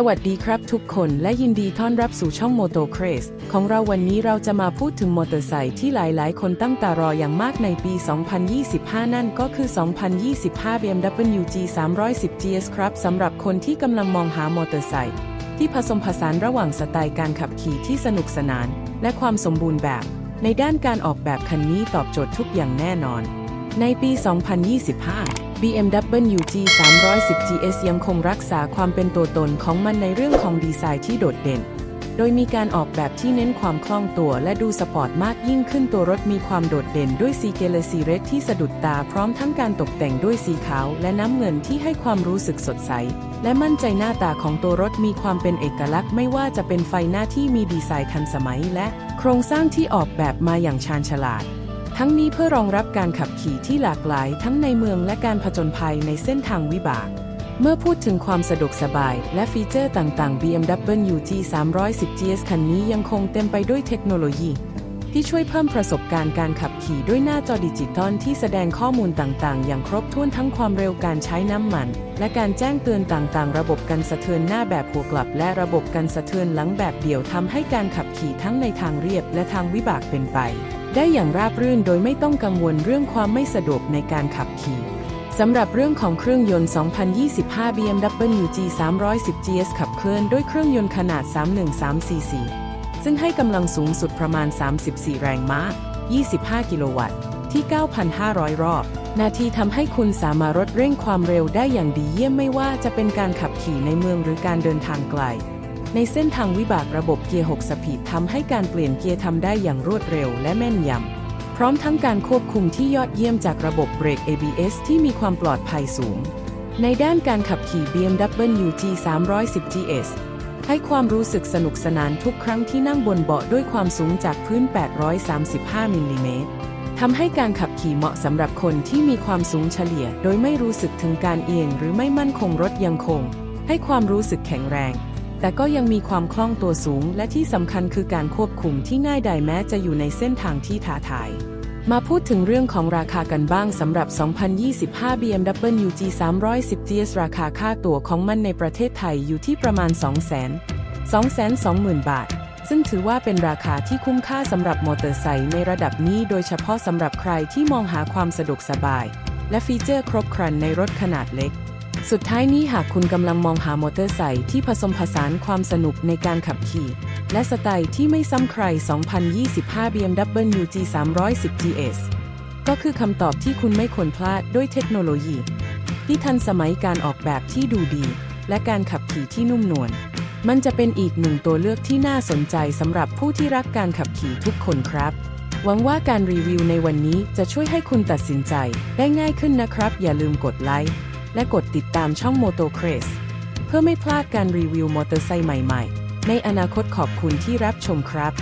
สวัสดีครับทุกคนและยินดีต้อนรับสู่ช่อง Moto c r a z ของเราวันนี้เราจะมาพูดถึงมอเตอร์ไซค์ที่หลายๆ คนตั้งตารออย่างมากในปี 2025 นั่นก็คือ 2025 BMW G 310 GS ครับสำหรับคนที่กำลังมองหามอเตอร์ไซค์ที่ผสมผสานระหว่างสไตล์การขับขี่ที่สนุกสนาน และความสมบูรณ์แบบ ในด้านการออกแบบคันนี้ตอบโจทย์ทุกอย่างแน่นอน ในปี 2025 BMW G 310 GS ยังคงรักษาความเป็นตัวตนของมันในเรื่องของดีไซน์ที่โดดเด่น โดยมีการออกแบบที่เน้นความคล่องตัวและดูสปอร์ตมากยิ่งขึ้นตัวรถมีความโดดเด่นด้วยสีเกลซีเรดที่สะดุดตาพร้อมทั้งการตกแต่งด้วยสีขาวและน้ำเงินที่ให้ความรู้สึกสดใส และมั่นใจหน้าตาของตัวรถมีความเป็นเอกลักษณ์ไม่ว่าจะเป็นไฟหน้าที่มีดีไซน์ทันสมัยและโครงสร้างที่ออกแบบมาอย่างชาญฉลาด ทั้งนี้เพื่อรองรับการขับขี่ที่หลากหลายทั้งในเมืองและการผจญภัยในเส้นทางวิบาก เมื่อพูดถึงความสะดวกสบายและฟีเจอร์ต่างๆ BMW G 310 GS คันนี้ยังคงเต็มไปด้วยเทคโนโลยี ที่ช่วยเพิ่มประสบการณ์การขับขี่ด้วยหน้าจอดิจิตอลที่แสดงข้อมูลต่างๆ อย่างครบถ้วนทั้งความเร็วการใช้น้ำมัน และการแจ้งเตือนต่างๆ ระบบกันสะเทือนหน้าแบบหัวกลับ และระบบกันสะเทือนหลังแบบเดี่ยวทำให้การขับขี่ทั้งในทางเรียบและทางวิบากเป็นไป ได้อย่างราบรื่นโดยไม่ต้องกังวลเรื่องความไม่สะดวกในการขับขี่สำหรับเรื่องของเครื่องยนต์ 2025 BMW G 310 GS ขับเคลื่อนด้วยเครื่องยนต์ขนาด 313 cc ซึ่งให้กำลังสูงสุดประมาณ 34 แรงม้า 25 กิโลวัตต์ที่ 9,500 รอบ นาทีทำให้คุณสามารถลดเร่งความเร็วได้อย่างดีเยี่ยมไม่ว่าจะเป็นการขับขี่ในเมืองหรือการเดินทางไกล ในเส้นทางวิบากระบบเกียร์ 6 สปีดทำให้การเปลี่ยนเกียร์ทำได้อย่างรวดเร็วและแม่นยำ พร้อมทั้งการควบคุมที่ยอดเยี่ยมจากระบบเบรก ABS ที่มีความปลอดภัยสูง ในด้านการขับขี่ BMW G 310 GS ให้ความรู้สึกสนุกสนานทุกครั้งที่นั่งบนเบาะด้วยความสูงจากพื้น 835 มิลลิเมตรทำให้การขับขี่เหมาะสำหรับคนที่มีความสูงเฉลี่ย โดยไม่รู้สึกถึงการเอียงหรือไม่มั่นคงรถยังคง ให้ความรู้สึกแข็งแรง แต่ก็ยังมีความคล่องตัวสูง และที่สำคัญคือการควบคุมที่ง่ายดายแม้จะอยู่ในเส้นทางที่ท้าทาย มาพูดถึงเรื่องของราคากันบ้างสำหรับ 2025 BMW G 310 GS ราคาค่าตั๋วของมันในประเทศไทยอยู่ที่ประมาณ 200,000 220,000 บาท ซึ่งถือว่าเป็นราคาที่คุ้มค่าสำหรับมอเตอร์ไซค์ในระดับนี้โดยเฉพาะสำหรับใครที่มองหาความสะดวกสบาย และฟีเจอร์ครบครันในรถขนาดเล็ก สุดท้ายนี้หากคุณกำลังมองหามอเตอร์ไซค์ที่ผสมผสานความสนุกในการขับขี่ และสไตล์ที่ไม่ซ้ำใคร 2025 BMW G 310 GS ก็คือคำตอบที่คุณไม่ควรพลาดด้วยเทคโนโลยี ที่ทันสมัยการออกแบบที่ดูดี และการขับขี่ที่นุ่มนวล มันจะเป็นอีกหนึ่งตัวเลือกที่น่าสนใจสำหรับผู้ที่รักการขับขี่ทุกคนครับหวังว่าการรีวิวในวันนี้จะช่วยให้คุณตัดสินใจได้ง่ายขึ้นนะครับ อย่าลืมกดไลค์ และกดติดตามช่อง Moto c r a z เพื่อไม่พลาดการรีวิวมอเตอร์ไซค์ใหม่ ๆ ในอนาคตขอบคุณที่รับชมครับ